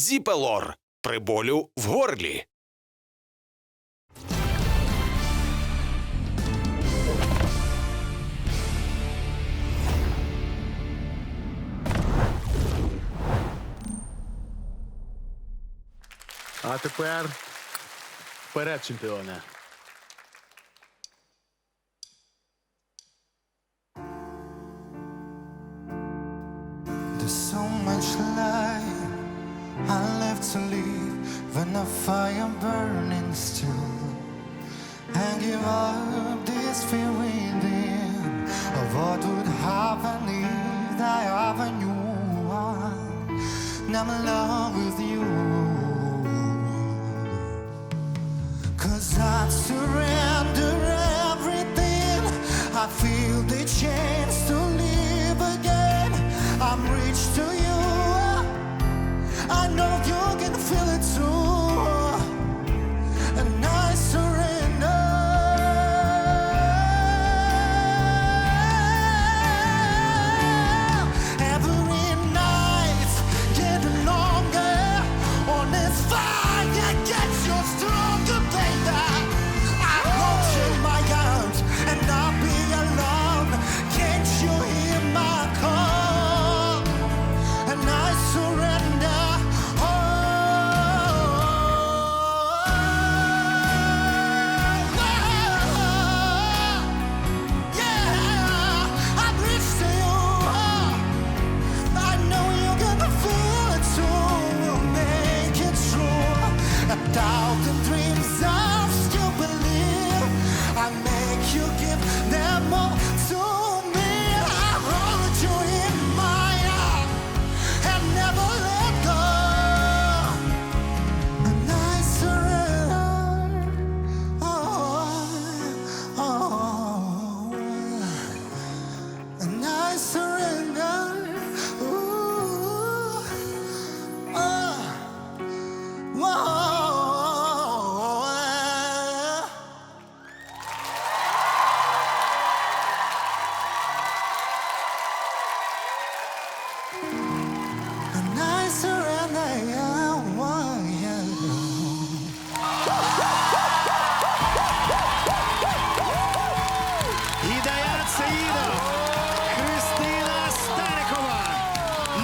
Зіпелор при болю в горлі. А тепер вперед, чемпіоне. Up this fear within of what would happen if I ever knew I'm in love with you. Cause I surrender everything. I feel the chance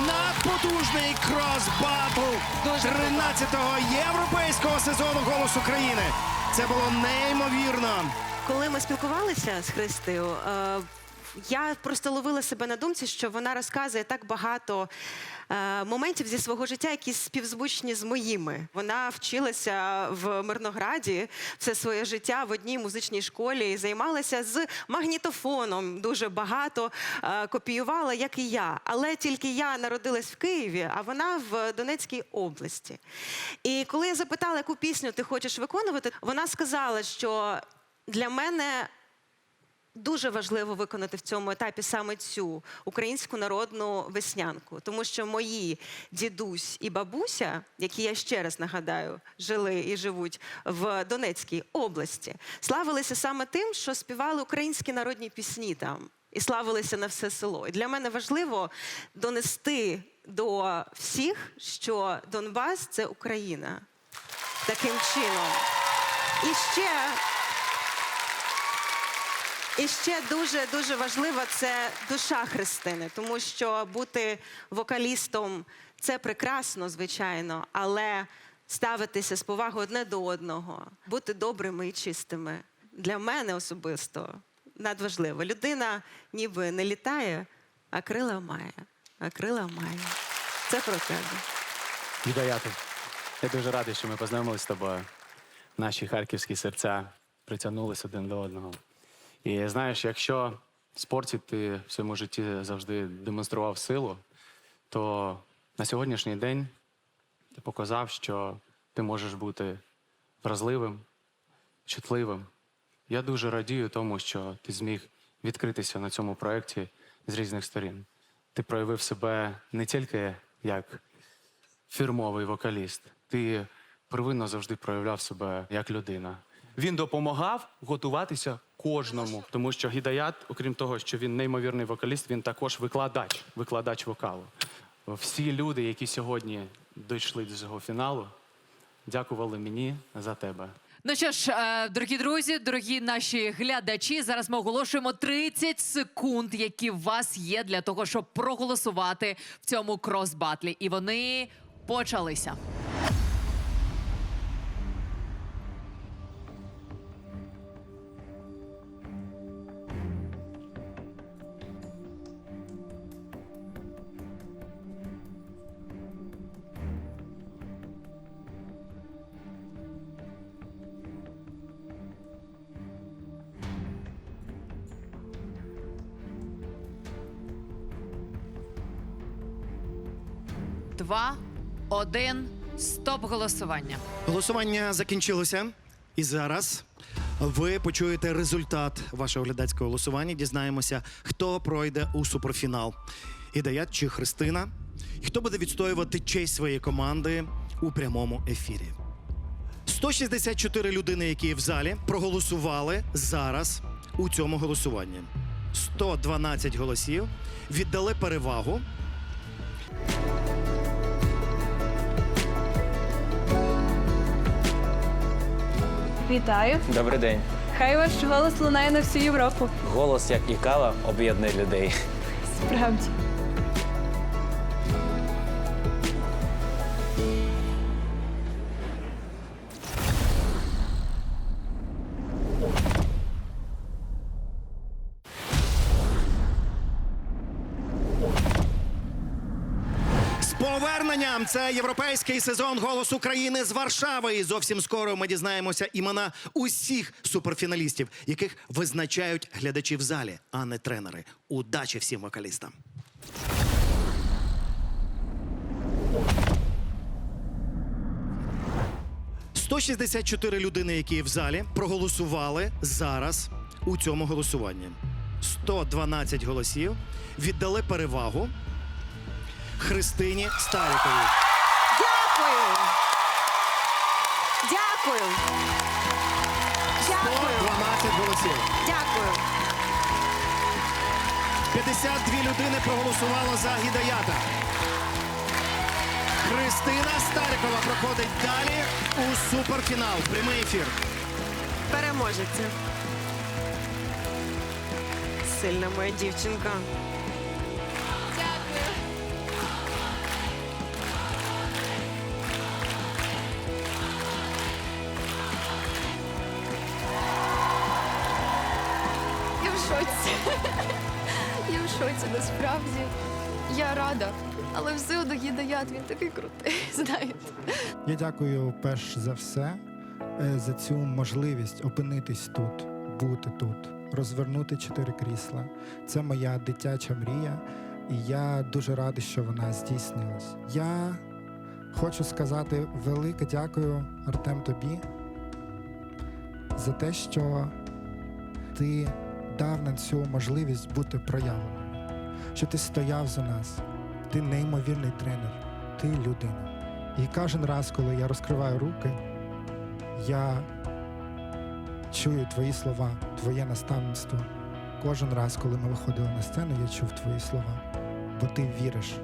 Надпотужний крос-батл 13-го європейського сезону «Голос України». Це було неймовірно. Коли ми спілкувалися з Христею, е, я просто ловила себе на думці, що вона розказує так багато е, моментів зі свого життя, які співзвучні з моїми. Вона вчилася в Мирнограді все своє життя в одній музичній школі і займалася з магнітофоном дуже багато, е, копіювала, як і я. Але тільки я народилась в Києві, а вона в Донецькій області. І коли я запитала, яку пісню ти хочеш виконувати, вона сказала, що для мене дуже важливо виконати в цьому етапі саме цю українську народну веснянку, тому що мої дідусь і бабуся, які я ще раз нагадаю, жили і живуть в Донецькій області, славилися саме тим, що співали українські народні пісні там. І славилися на все село. І для мене важливо донести до всіх, що Донбас це Україна. Таким чином. І ще і ще дуже дуже важлива це душа Христини, тому що бути вокалістом це прекрасно, звичайно, але ставитися з повагою одне до одного, бути добрими і чистими для мене особисто надважливо. Людина ніби не літає, а крила має. А крила має. Це про тебе. Гідаяту, я дуже радий, що ми познайомилися з тобою. Наші харківські серця притягнулися один до одного. І знаєш, якщо в спорті ти в своєму житті завжди демонстрував силу, то на сьогоднішній день ти показав, що ти можеш бути вразливим, чутливим. Я дуже радію тому, що ти зміг відкритися на цьому проєкті з різних сторін. Ти проявив себе не тільки як фірмовий вокаліст. Ти первинно завжди проявляв себе як людина. Він допомагав готуватися кожному, тому що Гідаят, окрім того, що він неймовірний вокаліст, він також викладач, викладач вокалу. Всі люди, які сьогодні дійшли до цього фіналу, дякували мені за тебе. Ну що ж, е, дорогі друзі, дорогі наші глядачі, зараз ми оголошуємо 30 секунд, які у вас є для того, щоб проголосувати в цьому крос-батлі. І вони почалися. Два, один, стоп голосування. Голосування закінчилося. І зараз ви почуєте результат вашого глядацького голосування. Дізнаємося, хто пройде у суперфінал. Ідаят чи Христина? І хто буде відстоювати честь своєї команди у прямому ефірі? 164 людини, які в залі, проголосували зараз у цьому голосуванні. 112 голосів віддали перевагу Вітаю! Добрий день. Хай ваш голос лунає на всю Європу. Голос, як і кава, об'єднує людей. Справді. Поверненням це європейський сезон Голос України з Варшави. І зовсім скоро ми дізнаємося імена усіх суперфіналістів, яких визначають глядачі в залі, а не тренери. Удачі всім вокалістам. «164 людини, які в залі, проголосували зараз у цьому голосуванні. 112 голосів віддали перевагу Христині Старіковій. Дякую! Дякую! Дякую! 112 голосів. Дякую! 52 людини проголосувало за Гідаята. Христина Старікова проходить далі у суперфінал. Прямий ефір. Переможеця. Сильна моя дівчинка. Я рада. Але все одно гідаят, він такий крутий, знаєте. Я дякую перш за все е, за цю можливість опинитись тут, бути тут, розвернути чотири крісла. Це моя дитяча мрія, і я дуже радий, що вона здійснилась. Я хочу сказати велике дякую, Артем, тобі за те, що ти дав нам цю можливість бути проявленим, що ти стояв за нас. Ти неймовірний тренер, ти людина. І кожен раз, коли я розкриваю руки, я чую твої слова, твоє наставництво. Кожен раз, коли ми виходили на сцену, я чув твої слова, бо ти віриш.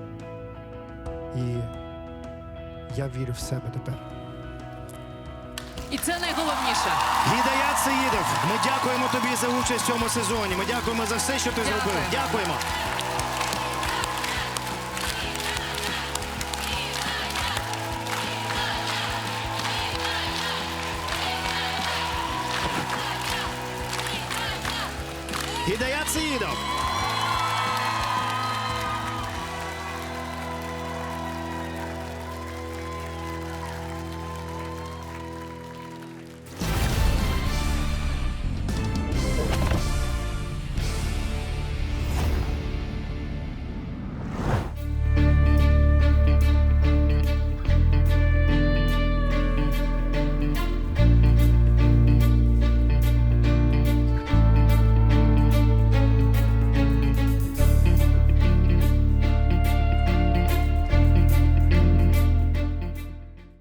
І я вірю в себе тепер. І це найголовніше. Гідаят Сеїдов, ми дякуємо тобі за участь в цьому сезоні. Ми дякуємо за все, що ти Дякую. зробив. Дякуємо. Гідаят Сеїдов.